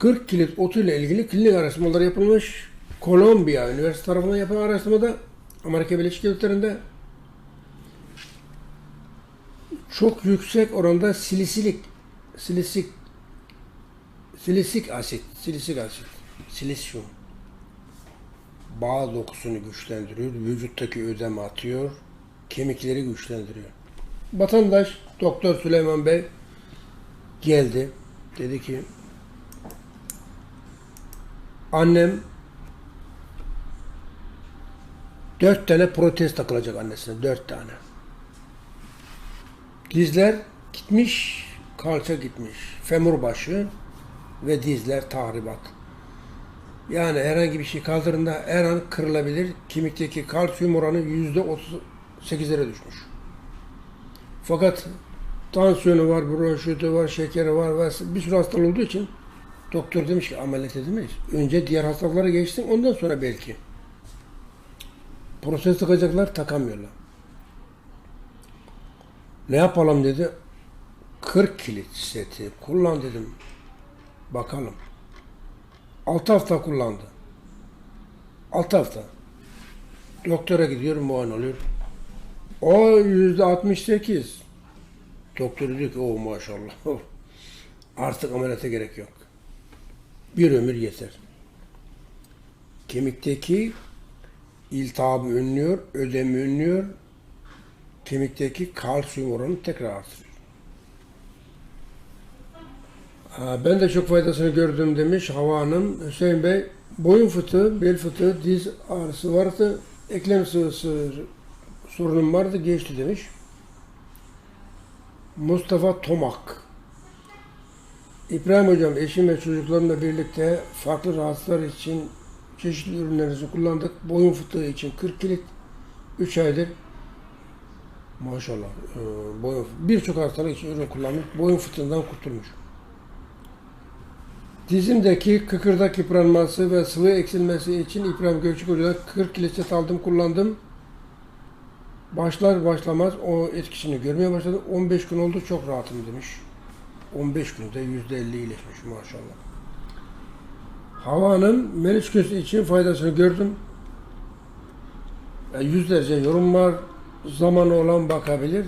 40 kilit otu ile ilgili klinik araştırmalar yapılmış. Kolombiya Üniversitesi tarafından yapılan araştırmada Amerika Birleşik Devletleri'nde çok yüksek oranda silisilik silisik silisik asit silisik asit silisyum bağ dokusunu güçlendiriyor, vücuttaki ödemi atıyor, kemikleri güçlendiriyor. Vatandaş Doktor Süleyman Bey geldi. Dedi ki annem dört tane protez takılacak annesine. Dört tane. Dizler gitmiş, kalça gitmiş. Femur başı ve dizler tahribat. Yani herhangi bir şey kaldırında her an kırılabilir. Kemikteki kalsiyum oranı yüzde 38'lere düşmüş. Fakat tansiyonu var, bronşiti var, şekeri var bir sürü hastalığı olduğu için doktor demiş ki ameliyat edemeyiz. Önce diğer hastalıklara geçsin ondan sonra belki. Proses takacaklar takamıyorlar. Ne yapalım dedi. 40 kilit seti kullan dedim. Bakalım. 6 hafta kullandı. 6 hafta. Doktora gidiyor, muayene oluyor. O yüzde 68. Doktor diyor ki o maşallah. Artık ameliyata gerek yok. Bir ömür yeter. Kemikteki iltihabı önlüyor, ödemi önlüyor. Kemikteki kalsiyum oranı tekrar artırıyor. Ben de çok faydasını gördüm demiş Hava Hanım. Hüseyin Bey, boyun fıtığı, bel fıtığı, diz ağrısı vardı, eklem sıvısı sorunum vardı, geçti demiş. Mustafa Tomak. İbrahim Hocam, eşim ve çocuklarımla birlikte farklı rahatsızlar için çeşitli ürünlerinizi kullandık. Boyun fıtığı için 40 kilit, 3 aydır maşallah e, boyun, birçok hastalık için ürün kullanmış. Boyun fıtığından kurtulmuş. Dizimdeki kıkırdak yıpranması ve sıvı eksilmesi için İbrahim Gökçük Hoca'dan 40 kilit aldım, kullandım. Başlar başlamaz o etkisini görmeye başladı. 15 gün oldu çok rahatım demiş. 15 günde %50 iyileşmiş maşallah. Hava Hanım menisküs için faydasını gördüm. E, Yüzlerce yorum var. Zamanı olan bakabilir.